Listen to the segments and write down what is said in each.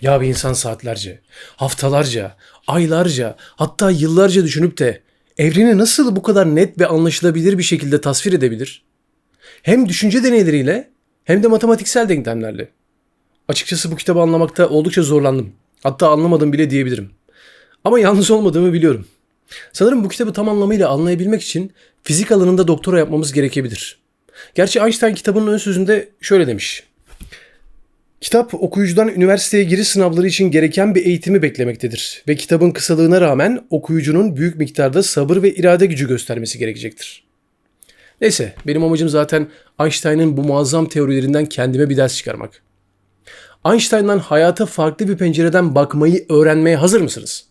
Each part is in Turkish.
Ya bir insan saatlerce, haftalarca, aylarca, hatta yıllarca düşünüp de evreni nasıl bu kadar net ve anlaşılabilir bir şekilde tasvir edebilir? Hem düşünce deneyleriyle hem de matematiksel denklemlerle. Açıkçası bu kitabı anlamakta oldukça zorlandım. Hatta anlamadım bile diyebilirim. Ama yalnız olmadığımı biliyorum. Sanırım bu kitabı tam anlamıyla anlayabilmek için fizik alanında doktora yapmamız gerekebilir. Gerçi Einstein kitabının ön sözünde şöyle demiş. Kitap okuyucudan üniversiteye giriş sınavları için gereken bir eğitimi beklemektedir ve kitabın kısalığına rağmen okuyucunun büyük miktarda sabır ve irade gücü göstermesi gerekecektir. Neyse, benim amacım zaten Einstein'ın bu muazzam teorilerinden kendime bir ders çıkarmak. Einstein'dan hayata farklı bir pencereden bakmayı öğrenmeye hazır mısınız?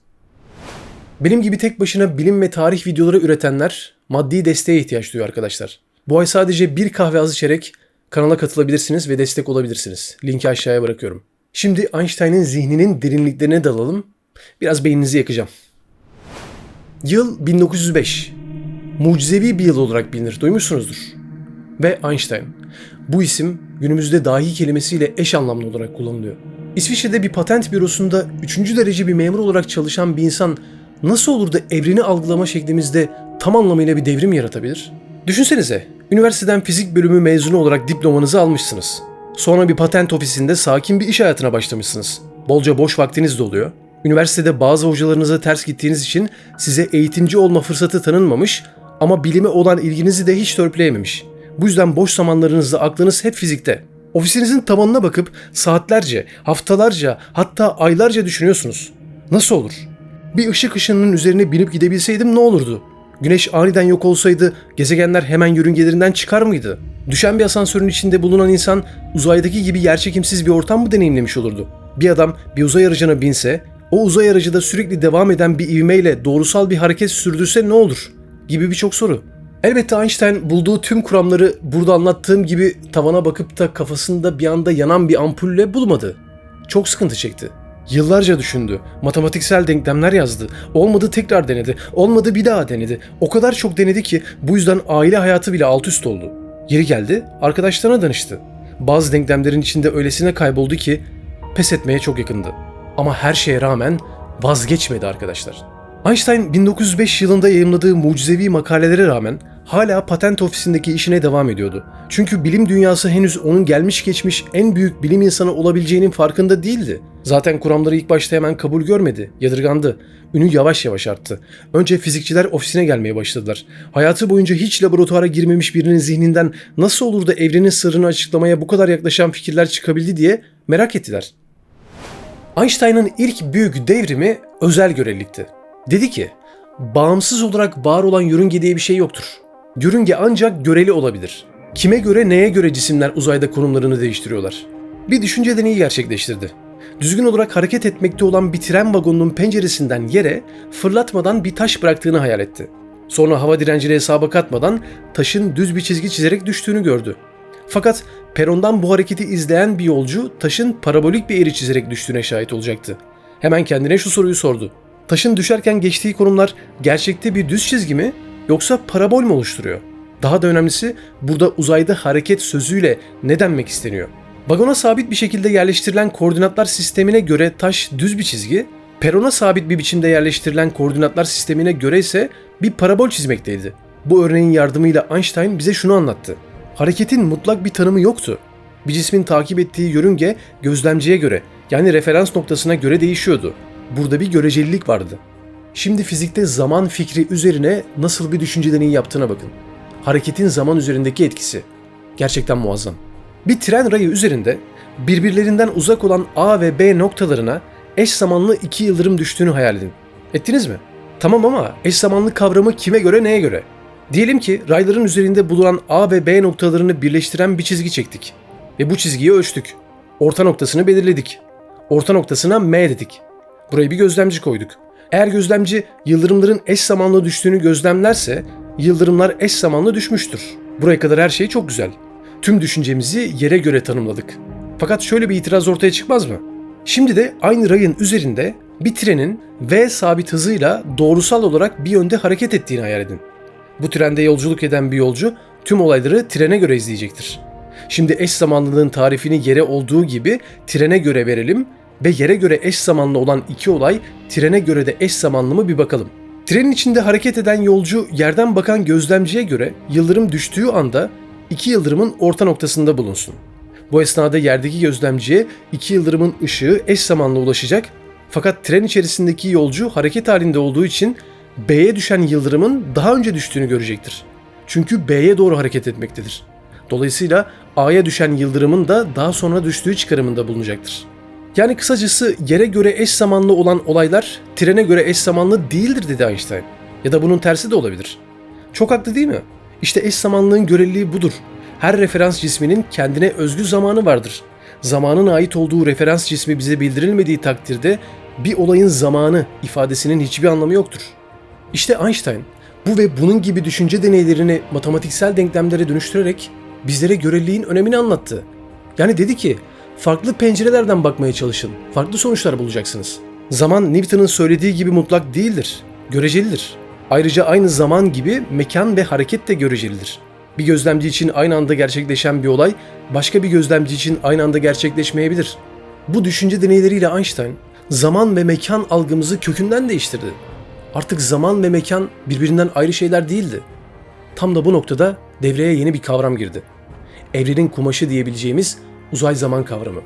Benim gibi tek başına bilim ve tarih videoları üretenler maddi desteğe ihtiyaç duyuyor arkadaşlar. Bu ay sadece bir kahve az içerek kanala katılabilirsiniz ve destek olabilirsiniz. Linki aşağıya bırakıyorum. Şimdi Einstein'ın zihninin derinliklerine dalalım. Biraz beyninizi yakacağım. Yıl 1905. Mucizevi bir yıl olarak bilinir. Duymuşsunuzdur. Ve Einstein. Bu isim günümüzde dahi kelimesiyle eş anlamlı olarak kullanılıyor. İsviçre'de bir patent bürosunda 3. derece bir memur olarak çalışan bir insan nasıl olur da evreni algılama şeklimizde tam anlamıyla bir devrim yaratabilir? Düşünsenize, üniversiteden fizik bölümü mezunu olarak diplomanızı almışsınız. Sonra bir patent ofisinde sakin bir iş hayatına başlamışsınız. Bolca boş vaktiniz de oluyor. Üniversitede bazı hocalarınıza ters gittiğiniz için size eğitimci olma fırsatı tanınmamış ama bilime olan ilginizi de hiç törpüleyememiş. Bu yüzden boş zamanlarınızda aklınız hep fizikte. Ofisinizin tavanına bakıp saatlerce, haftalarca hatta aylarca düşünüyorsunuz. Nasıl olur? Bir ışık ışınının üzerine binip gidebilseydim ne olurdu? Güneş aniden yok olsaydı gezegenler hemen yörüngelerinden çıkar mıydı? Düşen bir asansörün içinde bulunan insan uzaydaki gibi yerçekimsiz bir ortam mı deneyimlemiş olurdu? Bir adam bir uzay aracına binse, o uzay aracı da sürekli devam eden bir ivmeyle doğrusal bir hareket sürdürse ne olur? Gibi birçok soru. Elbette Einstein bulduğu tüm kuramları burada anlattığım gibi tavana bakıp da kafasında bir anda yanan bir ampulle bulmadı. Çok sıkıntı çekti. Yıllarca düşündü. Matematiksel denklemler yazdı. Olmadı tekrar denedi. Olmadı bir daha denedi. O kadar çok denedi ki bu yüzden aile hayatı bile alt üst oldu. Yeri geldi, arkadaşlarına danıştı. Bazı denklemlerin içinde öylesine kayboldu ki pes etmeye çok yakındı. Ama her şeye rağmen vazgeçmedi arkadaşlar. Einstein 1905 yılında yayımladığı mucizevi makalelere rağmen hala patent ofisindeki işine devam ediyordu. Çünkü bilim dünyası henüz onun gelmiş geçmiş en büyük bilim insanı olabileceğinin farkında değildi. Zaten kuramları ilk başta hemen kabul görmedi, yadırgandı. Ünü yavaş yavaş arttı. Önce fizikçiler ofisine gelmeye başladılar. Hayatı boyunca hiç laboratuvara girmemiş birinin zihninden nasıl olur da evrenin sırrını açıklamaya bu kadar yaklaşan fikirler çıkabildi diye merak ettiler. Einstein'ın ilk büyük devrimi özel görelilikti. Dedi ki, bağımsız olarak var olan yörünge diye bir şey yoktur. Yörünge ancak göreli olabilir. Kime göre neye göre cisimler uzayda konumlarını değiştiriyorlar? Bir düşünce deneyi gerçekleştirdi. Düzgün olarak hareket etmekte olan bir tren vagonunun penceresinden yere fırlatmadan bir taş bıraktığını hayal etti. Sonra hava direncini hesaba katmadan taşın düz bir çizgi çizerek düştüğünü gördü. Fakat perondan bu hareketi izleyen bir yolcu taşın parabolik bir eğri çizerek düştüğüne şahit olacaktı. Hemen kendine şu soruyu sordu. Taşın düşerken geçtiği konumlar gerçekte bir düz çizgi mi yoksa parabol mü oluşturuyor? Daha da önemlisi burada uzayda hareket sözüyle ne denmek isteniyor? Vagona sabit bir şekilde yerleştirilen koordinatlar sistemine göre taş düz bir çizgi, perona sabit bir biçimde yerleştirilen koordinatlar sistemine göre ise bir parabol çizmekteydi. Bu örneğin yardımıyla Einstein bize şunu anlattı. Hareketin mutlak bir tanımı yoktu. Bir cismin takip ettiği yörünge gözlemciye göre yani referans noktasına göre değişiyordu. Burada bir görecelilik vardı. Şimdi fizikte zaman fikri üzerine nasıl bir düşünce deneyi yaptığına bakın. Hareketin zaman üzerindeki etkisi. Gerçekten muazzam. Bir tren rayı üzerinde birbirlerinden uzak olan A ve B noktalarına eş zamanlı iki yıldırım düştüğünü hayal edin. Ettiniz mi? Tamam ama eş zamanlı kavramı kime göre neye göre? Diyelim ki rayların üzerinde bulunan A ve B noktalarını birleştiren bir çizgi çektik. Ve bu çizgiyi ölçtük. Orta noktasını belirledik. Orta noktasına M dedik. Buraya bir gözlemci koyduk. Eğer gözlemci yıldırımların eş zamanlı düştüğünü gözlemlerse yıldırımlar eş zamanlı düşmüştür. Buraya kadar her şey çok güzel. Tüm düşüncemizi yere göre tanımladık. Fakat şöyle bir itiraz ortaya çıkmaz mı? Şimdi de aynı rayın üzerinde bir trenin V sabit hızıyla doğrusal olarak bir yönde hareket ettiğini hayal edin. Bu trende yolculuk eden bir yolcu tüm olayları trene göre izleyecektir. Şimdi eş zamanlılığın tarifini yere olduğu gibi trene göre verelim ve yere göre eş zamanlı olan iki olay trene göre de eş zamanlı mı bir bakalım. Trenin içinde hareket eden yolcu yerden bakan gözlemciye göre yıldırım düştüğü anda iki yıldırımın orta noktasında bulunsun. Bu esnada yerdeki gözlemciye iki yıldırımın ışığı eş zamanlı ulaşacak fakat tren içerisindeki yolcu hareket halinde olduğu için B'ye düşen yıldırımın daha önce düştüğünü görecektir. Çünkü B'ye doğru hareket etmektedir. Dolayısıyla A'ya düşen yıldırımın da daha sonra düştüğü çıkarımında bulunacaktır. Yani kısacası yere göre eş zamanlı olan olaylar trene göre eş zamanlı değildir dedi Einstein. Ya da bunun tersi de olabilir. Çok haklı değil mi? İşte eş zamanlığın göreliliği budur. Her referans cisminin kendine özgü zamanı vardır. Zamanın ait olduğu referans cismi bize bildirilmediği takdirde bir olayın zamanı ifadesinin hiçbir anlamı yoktur. İşte Einstein bu ve bunun gibi düşünce deneylerini matematiksel denklemlere dönüştürerek bizlere göreliliğin önemini anlattı. Yani dedi ki farklı pencerelerden bakmaya çalışın, farklı sonuçlar bulacaksınız. Zaman Newton'un söylediği gibi mutlak değildir, görecelidir. Ayrıca aynı zaman gibi mekan ve hareket de görecelidir. Bir gözlemci için aynı anda gerçekleşen bir olay başka bir gözlemci için aynı anda gerçekleşmeyebilir. Bu düşünce deneyleriyle Einstein zaman ve mekan algımızı kökünden değiştirdi. Artık zaman ve mekan birbirinden ayrı şeyler değildi. Tam da bu noktada devreye yeni bir kavram girdi. Evrenin kumaşı diyebileceğimiz uzay zaman kavramı.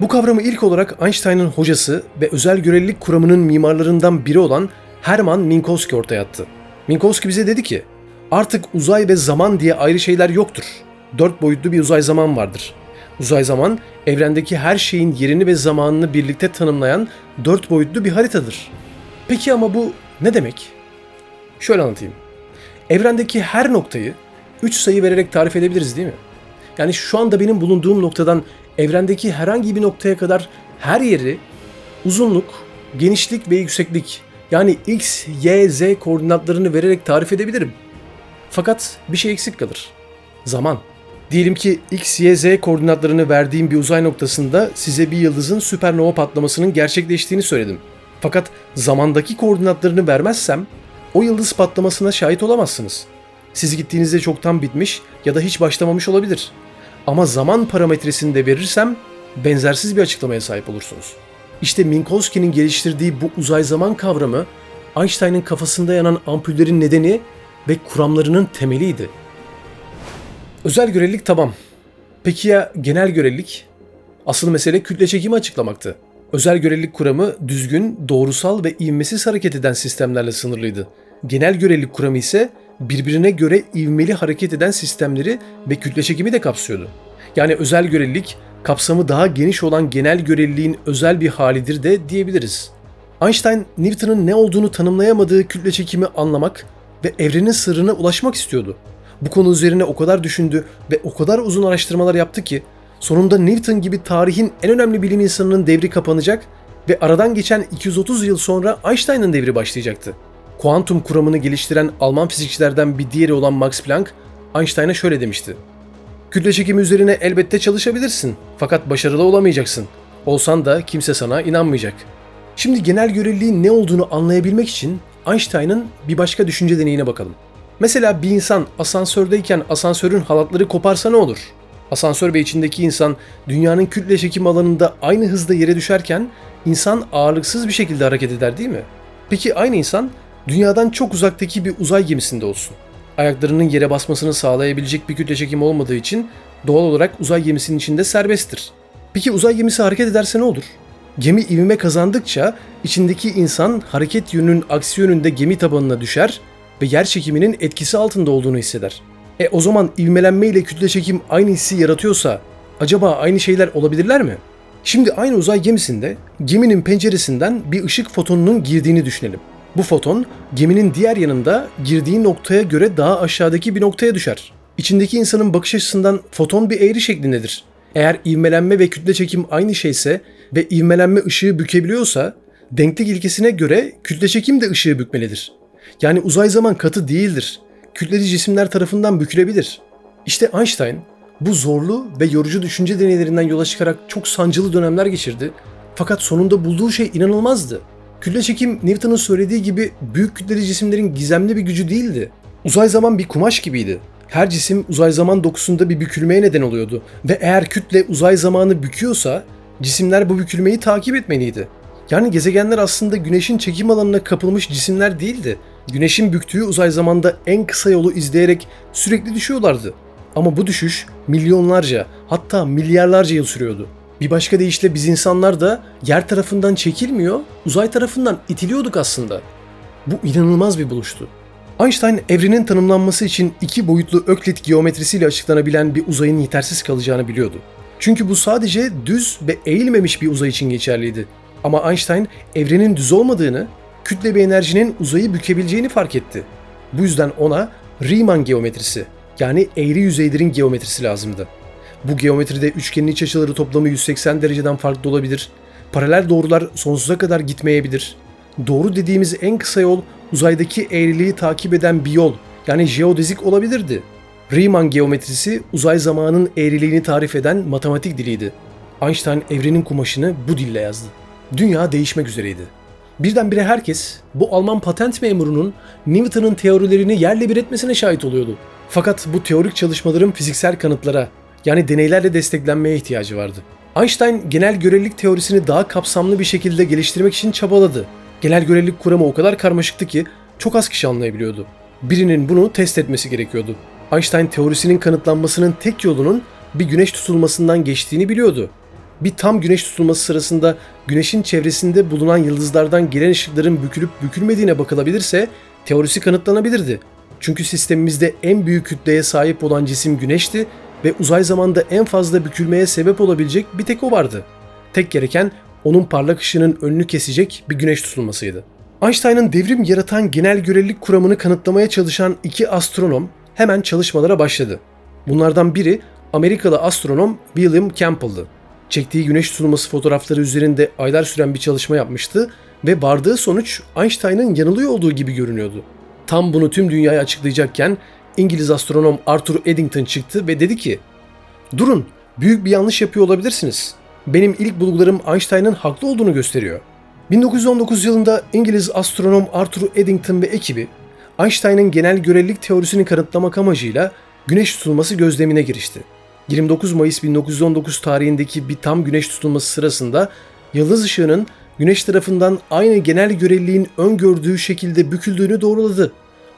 Bu kavramı ilk olarak Einstein'ın hocası ve özel görelilik kuramının mimarlarından biri olan Hermann Minkowski ortaya attı. Minkowski bize dedi ki, artık uzay ve zaman diye ayrı şeyler yoktur. Dört boyutlu bir uzay zaman vardır. Uzay zaman, evrendeki her şeyin yerini ve zamanını birlikte tanımlayan dört boyutlu bir haritadır. Peki ama bu ne demek? Şöyle anlatayım. Evrendeki her noktayı 3 sayı vererek tarif edebiliriz değil mi? Yani şu anda benim bulunduğum noktadan evrendeki herhangi bir noktaya kadar her yeri uzunluk, genişlik ve yükseklik yani x, y, z koordinatlarını vererek tarif edebilirim. Fakat bir şey eksik kalır. Zaman. Diyelim ki x, y, z koordinatlarını verdiğim bir uzay noktasında size bir yıldızın süpernova patlamasının gerçekleştiğini söyledim. Fakat zamandaki koordinatlarını vermezsem o yıldız patlamasına şahit olamazsınız. Siz gittiğinizde çoktan bitmiş ya da hiç başlamamış olabilir. Ama zaman parametresini de verirsem benzersiz bir açıklamaya sahip olursunuz. İşte Minkowski'nin geliştirdiği bu uzay zaman kavramı Einstein'ın kafasında yanan ampullerin nedeni ve kuramlarının temeliydi. Özel görelilik tamam. Peki ya genel görelilik? Asıl mesele kütle çekimi açıklamaktı. Özel görelilik kuramı düzgün, doğrusal ve ivmesiz hareket eden sistemlerle sınırlıydı. Genel görelilik kuramı ise birbirine göre ivmeli hareket eden sistemleri ve kütle çekimi de kapsıyordu. Yani özel görelilik kapsamı daha geniş olan genel göreliliğin özel bir halidir de diyebiliriz. Einstein, Newton'un ne olduğunu tanımlayamadığı kütle çekimi anlamak ve evrenin sırrına ulaşmak istiyordu. Bu konu üzerine o kadar düşündü ve o kadar uzun araştırmalar yaptı ki sonunda Newton gibi tarihin en önemli bilim insanının devri kapanacak ve aradan geçen 230 yıl sonra Einstein'ın devri başlayacaktı. Kuantum kuramını geliştiren Alman fizikçilerden bir diğeri olan Max Planck, Einstein'a şöyle demişti. Kütle çekimi üzerine elbette çalışabilirsin fakat başarılı olamayacaksın. Olsan da kimse sana inanmayacak. Şimdi genel göreliliğin ne olduğunu anlayabilmek için Einstein'ın bir başka düşünce deneyine bakalım. Mesela bir insan asansördeyken asansörün halatları koparsa ne olur? Asansör ve içindeki insan dünyanın kütle çekim alanında aynı hızda yere düşerken insan ağırlıksız bir şekilde hareket eder değil mi? Peki aynı insan dünyadan çok uzaktaki bir uzay gemisinde olsun. Ayaklarının yere basmasını sağlayabilecek bir kütle çekim olmadığı için doğal olarak uzay gemisinin içinde serbesttir. Peki uzay gemisi hareket ederse ne olur? Gemi ivme kazandıkça içindeki insan hareket yönünün aksi yönünde gemi tabanına düşer ve yer çekiminin etkisi altında olduğunu hisseder. E o zaman ivmelenme ile kütle çekim aynı hissi yaratıyorsa acaba aynı şeyler olabilirler mi? Şimdi aynı uzay gemisinde geminin penceresinden bir ışık fotonunun girdiğini düşünelim. Bu foton geminin diğer yanında girdiği noktaya göre daha aşağıdaki bir noktaya düşer. İçindeki insanın bakış açısından foton bir eğri şeklindedir. Eğer ivmelenme ve kütle çekim aynı şeyse ve ivmelenme ışığı bükebiliyorsa denklik ilkesine göre kütle çekim de ışığı bükmelidir. Yani uzay zaman katı değildir. Kütleli cisimler tarafından bükülebilir. İşte Einstein bu zorlu ve yorucu düşünce deneylerinden yola çıkarak çok sancılı dönemler geçirdi. Fakat sonunda bulduğu şey inanılmazdı. Kütle çekim Newton'un söylediği gibi büyük kütleli cisimlerin gizemli bir gücü değildi. Uzay zaman bir kumaş gibiydi. Her cisim uzay zaman dokusunda bir bükülmeye neden oluyordu ve eğer kütle uzay zamanı büküyorsa Cisimler bu bükülmeyi takip etmeliydi. Yani gezegenler aslında güneşin çekim alanına kapılmış cisimler değildi. Güneşin büktüğü uzay zamanda en kısa yolu izleyerek sürekli düşüyorlardı. Ama bu düşüş milyonlarca hatta milyarlarca yıl sürüyordu. Bir başka deyişle biz insanlar da yer tarafından çekilmiyor, uzay tarafından itiliyorduk aslında. Bu inanılmaz bir buluştu. Einstein evrenin tanımlanması için iki boyutlu Öklit geometrisiyle açıklanabilen bir uzayın yetersiz kalacağını biliyordu. Çünkü bu sadece düz ve eğilmemiş bir uzay için geçerliydi. Ama Einstein evrenin düz olmadığını, kütle bir enerjinin uzayı bükebileceğini fark etti. Bu yüzden ona Riemann geometrisi yani eğri yüzeylerin geometrisi lazımdı. Bu geometride üçgenin iç açıları toplamı 180 dereceden farklı olabilir. Paralel doğrular sonsuza kadar gitmeyebilir. Doğru dediğimiz en kısa yol uzaydaki eğriliği takip eden bir yol yani jeodezik olabilirdi. Riemann geometrisi uzay zamanın eğriliğini tarif eden matematik diliydi. Einstein evrenin kumaşını bu dille yazdı. Dünya değişmek üzereydi. Birdenbire herkes bu Alman patent memurunun Newton'un teorilerini yerle bir etmesine şahit oluyordu. Fakat bu teorik çalışmaların fiziksel kanıtlara yani deneylerle desteklenmeye ihtiyacı vardı. Einstein genel görelilik teorisini daha kapsamlı bir şekilde geliştirmek için çabaladı. Genel görelilik kuramı o kadar karmaşıktı ki çok az kişi anlayabiliyordu. Birinin bunu test etmesi gerekiyordu. Einstein teorisinin kanıtlanmasının tek yolunun bir güneş tutulmasından geçtiğini biliyordu. Bir tam güneş tutulması sırasında güneşin çevresinde bulunan yıldızlardan gelen ışıkların bükülüp bükülmediğine bakılabilirse teorisi kanıtlanabilirdi. Çünkü sistemimizde en büyük kütleye sahip olan cisim güneşti ve uzay zamanda en fazla bükülmeye sebep olabilecek bir tek o vardı. Tek gereken onun parlak ışığının önünü kesecek bir güneş tutulmasıydı. Einstein'ın devrim yaratan genel görelilik kuramını kanıtlamaya çalışan iki astronom hemen çalışmalara başladı. Bunlardan biri Amerikalı astronom William Campbell'dı. Çektiği güneş tutulması fotoğrafları üzerinde aylar süren bir çalışma yapmıştı ve vardığı sonuç Einstein'ın yanılıyor olduğu gibi görünüyordu. Tam bunu tüm dünyaya açıklayacakken İngiliz astronom Arthur Eddington çıktı ve dedi ki Durun, büyük bir yanlış yapıyor olabilirsiniz. Benim ilk bulgularım Einstein'ın haklı olduğunu gösteriyor. 1919 yılında İngiliz astronom Arthur Eddington ve ekibi Einstein'ın genel görelilik teorisini kanıtlamak amacıyla güneş tutulması gözlemine girişti. 29 Mayıs 1919 tarihindeki bir tam güneş tutulması sırasında yıldız ışığının güneş tarafından aynı genel göreliliğin öngördüğü şekilde büküldüğünü doğruladı.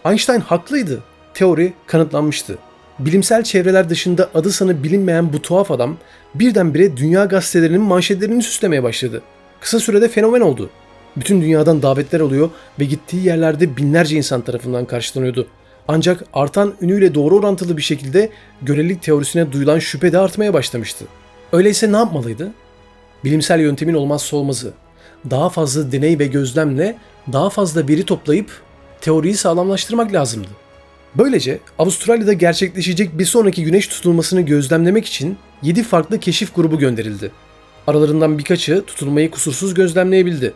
Einstein haklıydı. Teori kanıtlanmıştı. Bilimsel çevreler dışında adı sanı bilinmeyen bu tuhaf adam birdenbire dünya gazetelerinin manşetlerini süslemeye başladı. Kısa sürede fenomen oldu. Bütün dünyadan davetler oluyor ve gittiği yerlerde binlerce insan tarafından karşılanıyordu. Ancak artan ünüyle doğru orantılı bir şekilde görelilik teorisine duyulan şüphe de artmaya başlamıştı. Öyleyse ne yapmalıydı? Bilimsel yöntemin olmazsa olmazı. Daha fazla deney ve gözlemle daha fazla veri toplayıp teoriyi sağlamlaştırmak lazımdı. Böylece Avustralya'da gerçekleşecek bir sonraki güneş tutulmasını gözlemlemek için 7 farklı keşif grubu gönderildi. Aralarından birkaçı tutulmayı kusursuz gözlemleyebildi.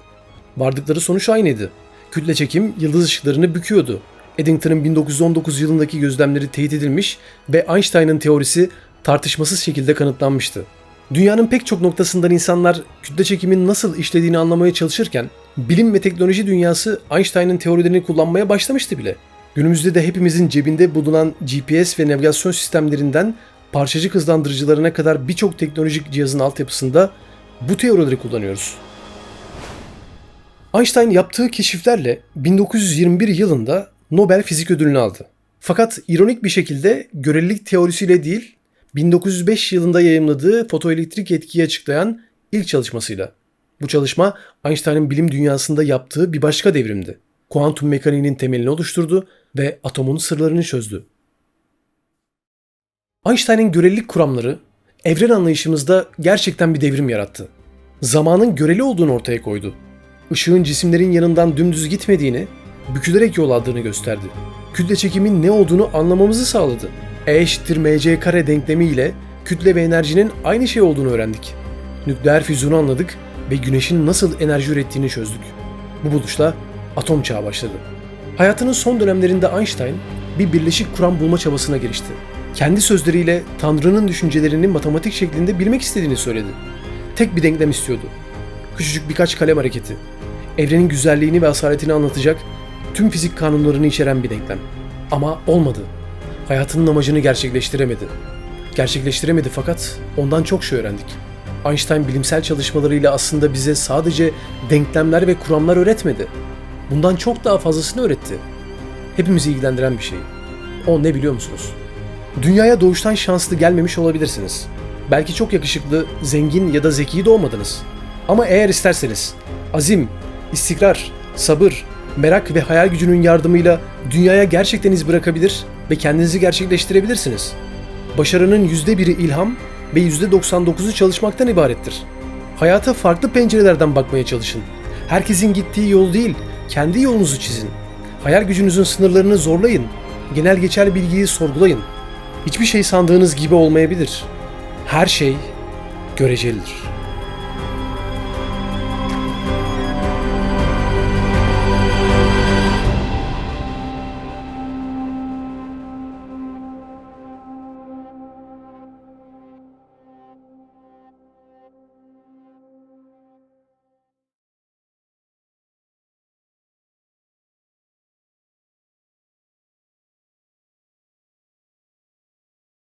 Vardıkları sonuç aynıydı. Kütle çekim yıldız ışıklarını büküyordu. Eddington'ın 1919 yılındaki gözlemleri teyit edilmiş ve Einstein'ın teorisi tartışmasız şekilde kanıtlanmıştı. Dünyanın pek çok noktasından insanlar kütle çekimin nasıl işlediğini anlamaya çalışırken bilim ve teknoloji dünyası Einstein'ın teorilerini kullanmaya başlamıştı bile. Günümüzde de hepimizin cebinde bulunan GPS ve navigasyon sistemlerinden parçacık hızlandırıcılarına kadar birçok teknolojik cihazın altyapısında bu teorileri kullanıyoruz. Einstein yaptığı keşiflerle 1921 yılında Nobel Fizik Ödülünü aldı. Fakat ironik bir şekilde görelilik teorisiyle değil, 1905 yılında yayımladığı fotoelektrik etkiyi açıklayan ilk çalışmasıyla. Bu çalışma Einstein'ın bilim dünyasında yaptığı bir başka devrimdi. Kuantum mekaniğinin temelini oluşturdu ve atomun sırlarını çözdü. Einstein'ın görelilik kuramları evren anlayışımızda gerçekten bir devrim yarattı. Zamanın göreli olduğunu ortaya koydu. Işığın cisimlerin yanından dümdüz gitmediğini, bükülerek yol aldığını gösterdi. Kütle çekimin ne olduğunu anlamamızı sağladı. E eşittir mc kare denklemi ile kütle ve enerjinin aynı şey olduğunu öğrendik. Nükleer füzyonu anladık ve güneşin nasıl enerji ürettiğini çözdük. Bu buluşla atom çağı başladı. Hayatının son dönemlerinde Einstein bir birleşik kuram bulma çabasına girişti. Kendi sözleriyle Tanrı'nın düşüncelerini matematik şeklinde bilmek istediğini söyledi. Tek bir denklem istiyordu. Küçücük birkaç kalem hareketi. Evrenin güzelliğini ve asaletini anlatacak tüm fizik kanunlarını içeren bir denklem. Ama olmadı. Hayatının amacını gerçekleştiremedi. Gerçekleştiremedi fakat ondan çok şey öğrendik. Einstein bilimsel çalışmalarıyla aslında bize sadece denklemler ve kuramlar öğretmedi. Bundan çok daha fazlasını öğretti. Hepimizi ilgilendiren bir şey. O ne biliyor musunuz? Dünyaya doğuştan şanslı gelmemiş olabilirsiniz. Belki çok yakışıklı, zengin ya da zeki doğmadınız. Ama eğer isterseniz azim, istikrar, sabır, merak ve hayal gücünün yardımıyla dünyaya gerçekten iz bırakabilir ve kendinizi gerçekleştirebilirsiniz. Başarının yüzde biri ilham ve yüzde 99'u çalışmaktan ibarettir. Hayata farklı pencerelerden bakmaya çalışın. Herkesin gittiği yol değil, kendi yolunuzu çizin. Hayal gücünüzün sınırlarını zorlayın. Genel geçer bilgiyi sorgulayın. Hiçbir şey sandığınız gibi olmayabilir. Her şey görecelidir.